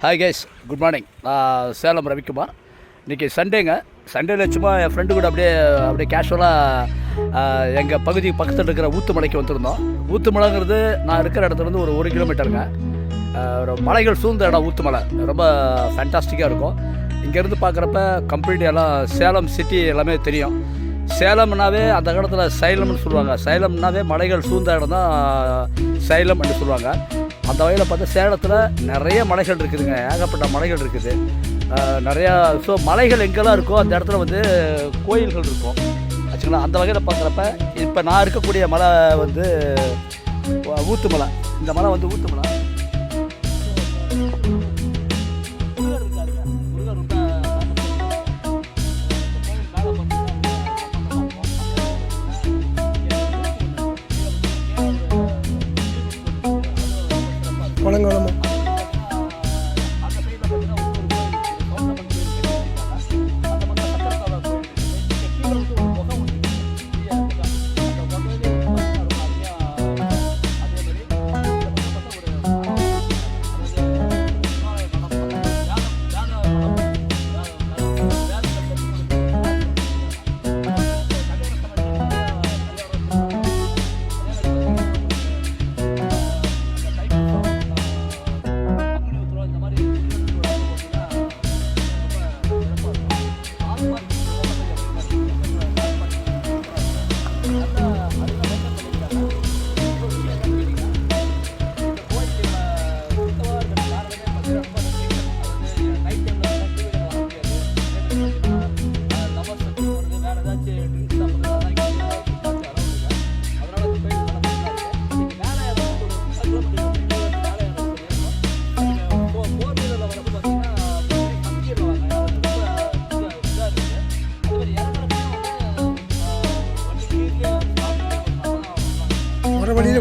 Hi guys good morning நான் சேலம் ரவிக்குமார். இன்றைக்கி சண்டேங்க. சண்டேல சும்மா என் ஃப்ரெண்டு கூட அப்படியே அப்படியே கேஷுவலாக எங்கள் பகுதி பக்கத்தில் இருக்கிற ஊத்துமலைக்கு வந்திருந்தோம். ஊத்துமலைங்கிறது நான் இருக்கிற இடத்துலேருந்து ஒரு ஒரு கிலோமீட்டருங்க ஒரு மலைகள் சூழ்ந்த இடம் ஊத்துமலை. ரொம்ப ஃபேண்டாஸ்டிக்காக இருக்கும். இங்கேருந்து பார்க்குறப்ப கம்ப்ளீட் எல்லாம் சேலம் சிட்டி எல்லாமே தெரியும். சேலம்னாவே அந்த காலத்தில் சைலம்னு சொல்லுவாங்க. சைலம்னாவே மலைகள் சூழ்ந்த இடம் தான் சைலம் என்று சொல்லுவாங்க. அந்த வகையில் பார்த்தா சேலத்தில் நிறைய மலைகள் இருக்குதுங்க. ஏகப்பட்ட மலைகள் இருக்குது. நிறையா ஸோ மலைகள் எங்கெல்லாம் இருக்கோ அந்த இடத்துல வந்து கோயில்கள் இருக்கும். ஆச்சுங்களா? அந்த வகையில் பார்க்குறப்ப இப்போ நான் இருக்கக்கூடிய மலை வந்து ஊத்து மலை இந்த மலை வந்து ஊத்துமலை. மலை பழங்காலமாக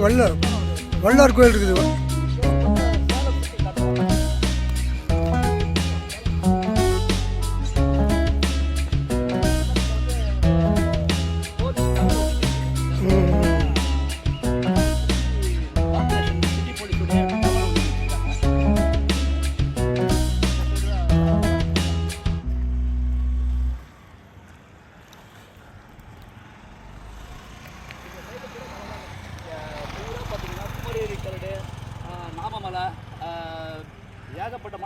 வர வள்ளார் கோயில் இருக்குது.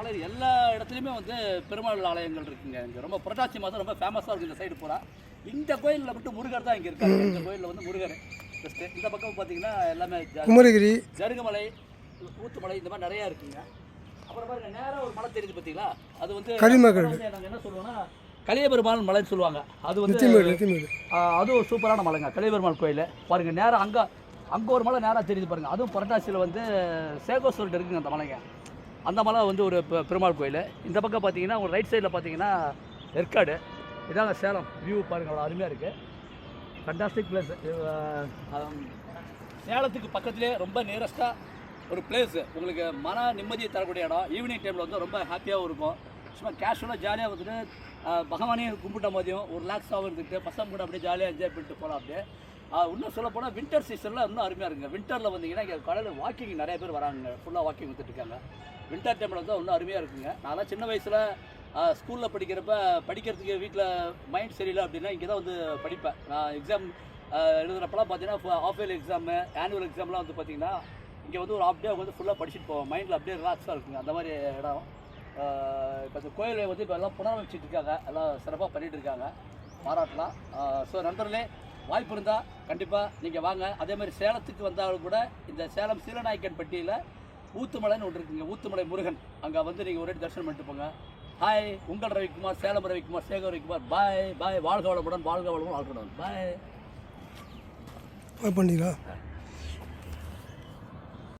மலை எல்லா இடத்துலையுமே வந்து பெருமாள் ஆலயங்கள் இருக்குங்க இங்கே. ரொம்ப புரட்டாசி மாதம் ரொம்ப ஃபேமஸாக இருக்குது இந்த சைடு பூரா. இந்த கோயிலில் மட்டும் முருகர் தான் இங்கே இருக்காரு. இந்த கோயிலில் வந்து முருகர். ஃபஸ்ட்டு இந்த பக்கம் பார்த்தீங்கன்னா எல்லாமே குமரகிரி. ஜருகுமலை ஊத்துமலை இந்த மாதிரி நிறையா இருக்குங்க. அப்புறம் பாருங்க நேராக ஒரு மலை தெரியுது பார்த்தீங்களா அது வந்து கரிமகள். நாங்கள் என்ன சொல்லுவோம்னா கலியபெருமாள் மலைன்னு சொல்லுவாங்க. அது வந்து அது ஒரு சூப்பரான மலைங்க கலியபெருமாள் கோயில். பாருங்க நேரா அங்கே அங்கே ஒரு மலை நேராக தெரியுது பாருங்க. அதுவும் புரட்டாசியில் வந்து சேகோஸ்வரட்டு இருக்குங்க அந்த மலைங்க. அந்த மலை வந்து ஒரு பெருமாள் கோயில். இந்த பக்கம் பார்த்தீங்கன்னா ஒரு ரைட் சைடில் பார்த்தீங்கன்னா ஏற்காடு. இதாங்க சேலம். வியூ பாருங்கள் அவ்வளோ அருமையாக இருக்குது ஃபண்டாஸ்டிக் பிளேஸ் சேலத்துக்கு பக்கத்துலேயே ரொம்ப நியரஸ்ட்டாக ஒரு பிளேஸ் உங்களுக்கு மன நிம்மதியை தரக்கூடிய இடம். ஈவினிங் டைமில் வந்து ரொம்ப ஹாப்பியாகவும் இருக்கும். சும்மா கேஷுவலாக ஜாலியாக வந்துட்டு பகவானையும் கும்பிட்ட மாதிரியும் ஒரு ரிலாக்ஸாகவும் இருந்துட்டு பசங்க கூட அப்படியே ஜாலியாக என்ஜாய் பண்ணிட்டு போகலாம் அப்படியே. இன்னும் சொல்ல போனால் வின்டர் சீசனில் இன்னும் அருமையாக இருக்குங்க. வின்டரில் வந்தீங்கன்னா இங்கே கடலில் வாக்கிங் நிறைய பேர் வராங்க. ஃபுல்லாக வாக்கிங் வந்துட்டுருக்காங்க. வின்டர் டைமில் வந்து இன்னும் அருமையாக இருக்குங்க. நான்லாம் சின்ன வயசில் ஸ்கூலில் படிக்கிறப்ப படிக்கிறதுக்கு வீட்டில் மைண்ட் சரியில்லை அப்படின்னா இங்கே தான் வந்து படிப்பேன். நான் எக்ஸாம் எழுதுகிறப்பெல்லாம் பார்த்தீங்கன்னா ஆஃப் இயர்லி எக்ஸாமு ஆனுவல் எக்ஸாம்லாம் வந்து பார்த்தீங்கன்னா இங்கே வந்து ஒரு ஆஃப் டே வந்து ஃபுல்லாக படிச்சுட்டு போவோம் மைண்டில் அப்படியே ரிலாக்ஸாக இருக்குங்க. அந்த மாதிரி இடம். இப்போ இந்த கோயிலை வந்து இப்போ எல்லாம் புனரமைச்சிட்டு இருக்காங்க. எல்லாம் சிறப்பாக பண்ணிகிட்டு இருக்காங்க. பாராட்டலாம். ஸோ நண்பர்களே வாய்ப்பு இருந்தால் கண்டிப்பாக நீங்கள் வாங்க. அதே மாதிரி சேலத்துக்கு வந்தாலும் கூட இந்த சேலம் சீலநாயக்கன் பட்டியில் ஊத்துமலைன்னு ஒன்று இருக்குங்க. ஊத்துமலை முருகன். அங்கே வந்து நீங்கள் ஒரே தரிசனம் பண்ணிட்டு போங்க. ஹாய் உங்கள் ரவிக்குமார் சேலம் ரவிக்குமார் சேகர் ரவிக்குமார். பாய் பாய் வாழ்க வளமுடன் வாழ்க வளமுடன் வாழ்க வளமுடன். பாய் பண்ணிக்கலாம்